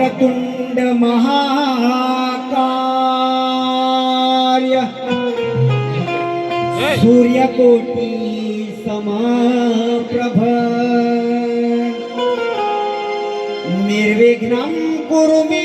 वक्रतुंड महाकार्य सूर्यकोटी समाप्रभ निर्विघ्नं कुरु मे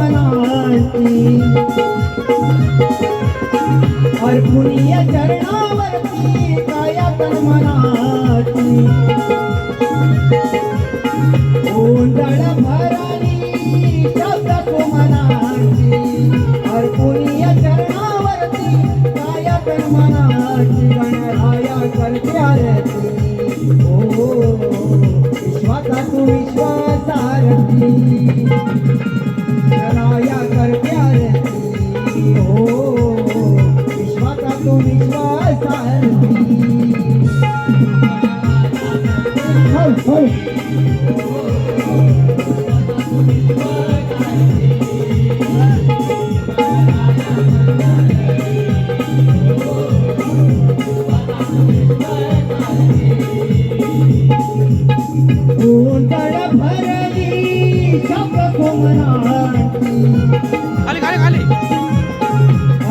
चरणावरती अर्पुणीय चरणावरती काया कर्मनाती गोंधळ भराली शब्द कोमनाची अर्पुणीय चरणावरती काया कर्मनाची गणराया करत्यारती ओ विश्वासा तू विश्वासारती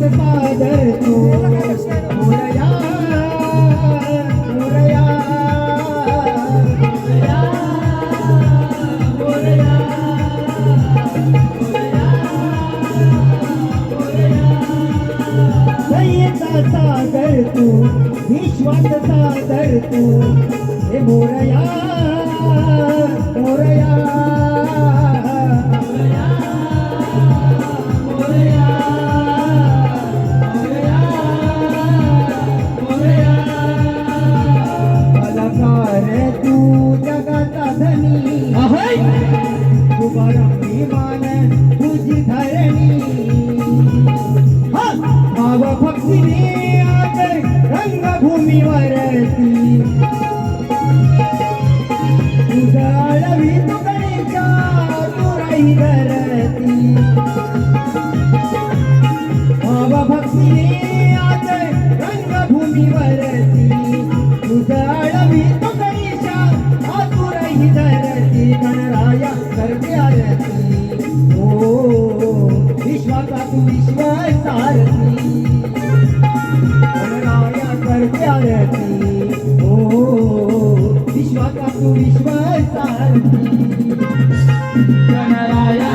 Bye. ही धरती. भाव आज रंगभूमीवरती तो गणेशा धरती. गणराया करते आरती. ओ विश्वाचा तू गणराया करते आरती. ओ विश्वाचा तू Ganaraya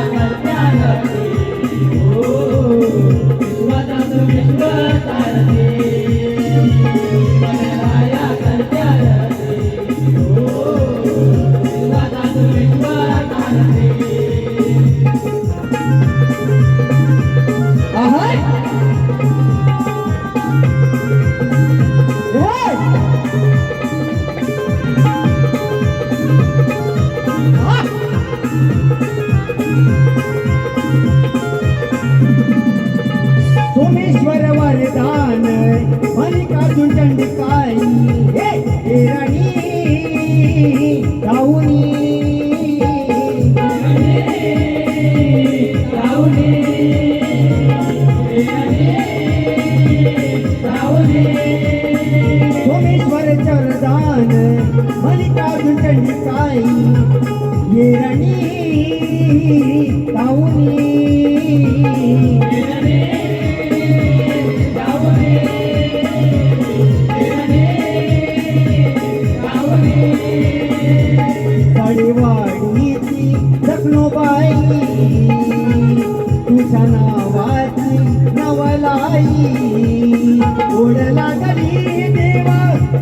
नवलाई ओढ लागली देवा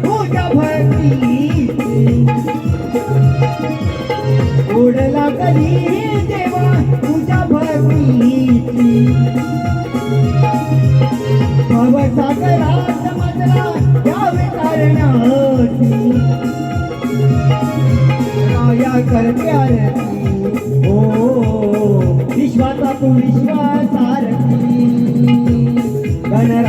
तुझ्या ओढ लागली देवा तुझ्या